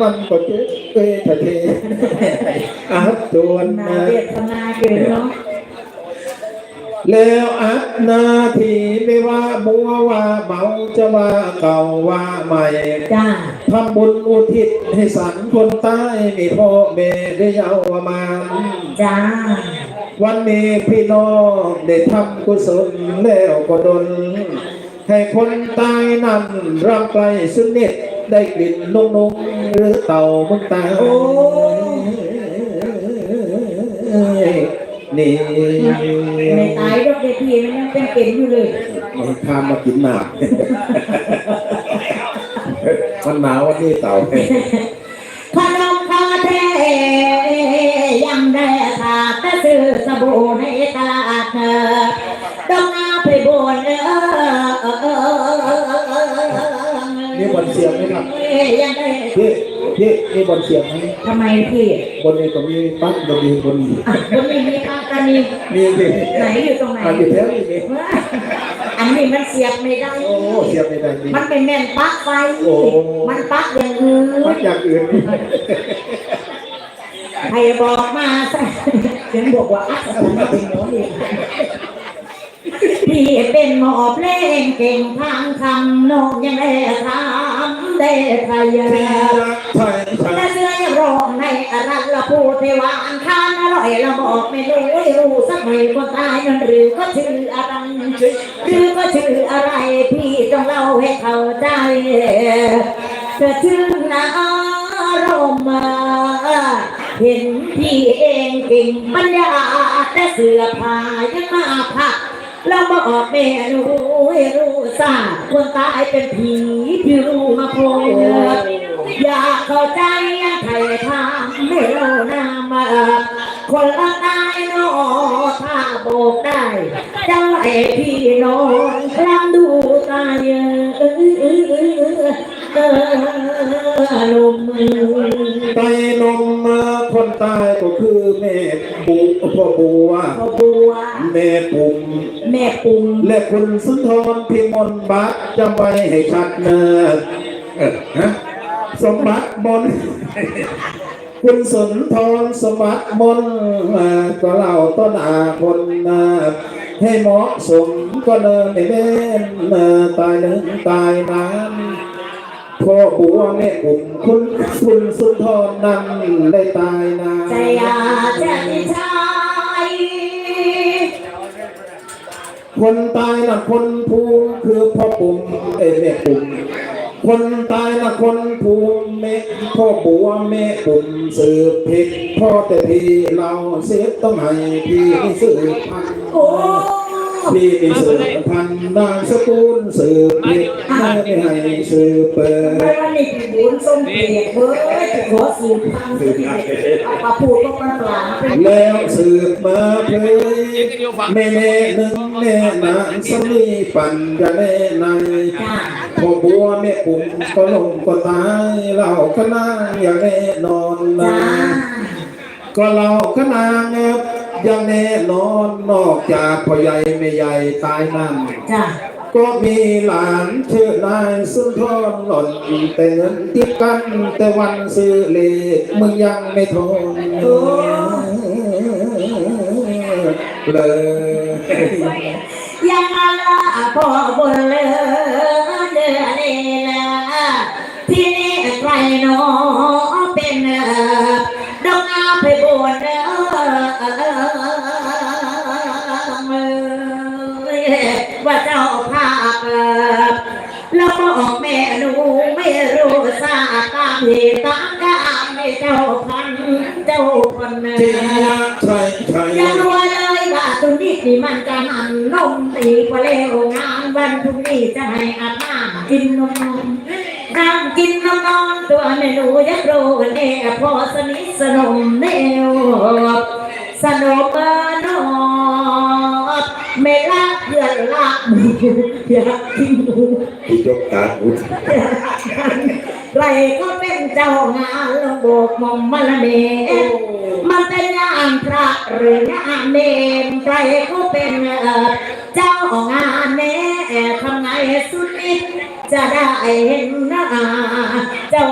มันก็เจ๊เอ้ยทะเทอัดจวนนานะเวทนาเกินเนาะแล้วอัดนาทีไม่ว่ามัวว่าเมาจะว่าเก่าว่าใหม่จ้าทำบุญอุทิศให้สันคนใต้มีพ่อแม่ได้เยาวมาจ้าวันนี้พี่น้องได้ทำกุศลแล้วก็ดลให้คนตายนำรำไกลสุดนิด ได้กลิ่นนุ่มๆหรือเต่ามึงตายโอ้ยนี่ในตายดอกเดทีมันยังเป็นเป็นอยู่เลยข้ามมากินหนักมันหนาววันนี้เต่าขนมคาเทยังได้ขาดแต่ซื้อสบู่ใน นี่บนเสียงไหมครับยังได้พี่พี่นี่บนเสียงไหมทำไมพี่บนนี้ก็มีปั๊บบนนี้บนนี้อะบนนี้มีปากกานีมีสิไหนอยู่ตรงไหนอะอยู่แถวนี้นี่อันนี้มันเสียบไม่ได้ โอ้เสียบไม่ได้ดีมันเป็นแม่นปลั๊กไฟโอ้มันปลั๊กอย่างอื่มันนอย่างอื่นใครบอกมาซะเสียงบอกว่าอัศจรรย์เป็นหมอเอง พี่เป็นหมอเพลงเก่งทางคำนองยังได้ทำได้ทยที่รักไทยและเสื้อยังร้องในอารักละพูดเทวาอันคานอร่อยละบอกไม่รู้รู้สักหน่อยคนตายนั้นหรือก็ชื่ออะไรหรือก็ชื่ออะไร พี่ต้องเล่าให้เข้าใจเธอชื่อนารมณ์เห็นพี่เองเก่งปัญญาแต่เสื้อผ้ายังมาผัก เรามาออกแม่รู้รู้สาคนตายเป็นผีพี่รู้มาโพยอยากเข้าใจไทยทำไม่รู้นามาคนละตายนอถ้าโบกได้เจ้าไอพี่นอนคลำดูตายเยอ พ่อบัว แม่ปุ่มแม่ปุ่มและคุณสุนทรพิมลบัตรจำไว้ให้ชัดเนอะเออฮะสมบัติมนต์คุณสุนทรสมบัติมนต์อ่าก็เล่าต้นอาคนนะให้เหมาะสมก็เนินไม่เล่นเอ่อตายหนึ่งตายน้ำพ่อบัวแม่อุ่มคุณคุณสุนทรนั้นได้ตายนาใจอยากจ คนตายนะคนภูมิคือพ่อปุ่มเอ้ยแม่ปุ่มคนตายนะคนภูมิแม่พ่อบัวแม่ปุ่มสืบผิดพ่อแต่พี่เราเสียต้องให้พี่สืบพันธุ์โอ้พี่มีสืบพันธุ์ นามสกุลสืบผิดไม่ให้สืบเปิดไม่ว่านี่บุญทรงเกียรติเว้ยจะขอสืบพันธุ์เอาปลาพูดก็ปลาหลาเป็นแล้วสืบมาเพลยแม่แน่หนึ่งแน่นางสมีปัญญาแน่ในจ้าพอบัวแม่ปุ่มก็ลงก็ตายเราก็นางอย่าแน่นอนนะก็เราก็นางอ ย่างแน่นอนนอกจากพ่อใหญ่แม่ใหญ่ตายนั่นจ้าก็มีหลานชื่อนายสุนทรหล่นแต่เงินติดกันแต่วันซื้อเลขมึงยังไม่ทนเลยยังละพ่อบุญเหลือเดือนี่ละที่นี่ใครหนอเป็นเอ่อดงอาไปบวชเด้อ ว่าเจ้าภาพแล้วบอกแม่หนูไม่รู้ทราบตามเหตุตามการไม่เจ้าพันเจ้าคนเอ่ที่อรักใครใครยังรู้เลยว่าตรงนี้นี่มันจะหันนมตีกว่าเร็วงานวันพรุ่งนี้จะให้อาบน้ำกินนมนมน้ำกินนมนอนตัวเมนูยักโรนแน่พอสนิทสนมแนวสนุกเอยากกินหมูที่ยกตาอุดใครก็เป็นเจ้างานลงโบกมอมมาละเนมันเป็นงานพระหรืองานเนมใครก็เป็นเออเจ้างานแน่ทำไงสุดนิดจะได้เห็นหน้าเจ้า